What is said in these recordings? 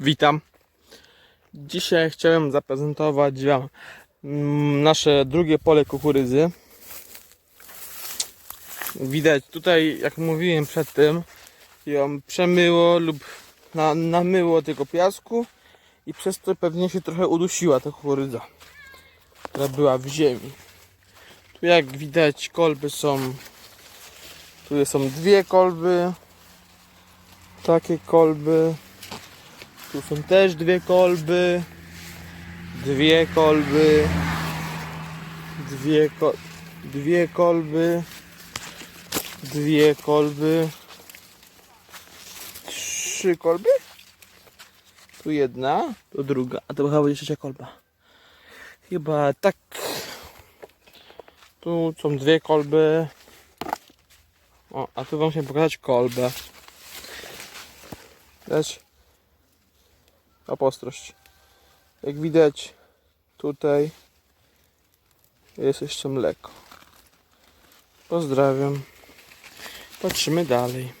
Witam. Dzisiaj chciałem zaprezentować Wam mm, nasze drugie pole kukurydzy. Widać tutaj, jak mówiłem przedtem, ją przemyło lub na, namyło tego piasku i przez to pewnie się trochę udusiła ta kukurydza, która była w ziemi. Tu jak widać kolby są, tu są dwie kolby, takie kolby. Tu są też dwie kolby. Dwie kolby. Dwie, ko dwie kolby. Dwie kolby. Trzy kolby? Tu jedna, tu druga, a to chyba będzie trzecia kolba. Chyba tak. Tu są dwie kolby. O, a tu wam chciałem pokazać kolbę. Dać apostrość. Jak widać tutaj jest jeszcze mleko. Pozdrawiam. Patrzymy dalej.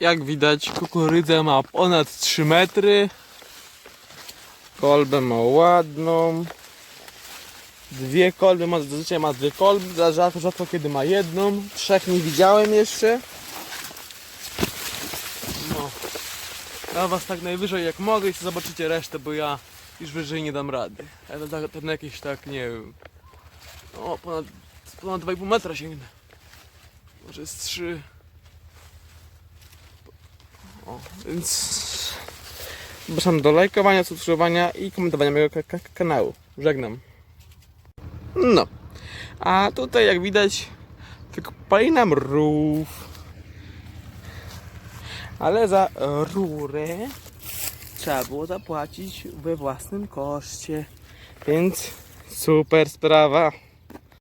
Jak widać kukurydza ma ponad 3 metry. Kolbę ma ładną. Dwie kolby ma, zazwyczaj ma dwie kolby, za rzadko, rzadko kiedy ma jedną. Trzech nie widziałem jeszcze. No. Ja was tak najwyżej jak mogę i zobaczycie resztę, bo ja już wyżej nie dam rady. To, tak- to na jakieś tak, nie wiem, o ponad, ponad 2,5 metra sięgnę. Może z 3. O, więc zapraszam do lajkowania, subskrybowania i komentowania mojego ka- ka- kanału. Żegnam. No. A tutaj jak widać wykopali nam rów. Ale za rurę trzeba było zapłacić we własnym koszcie. Więc super sprawa.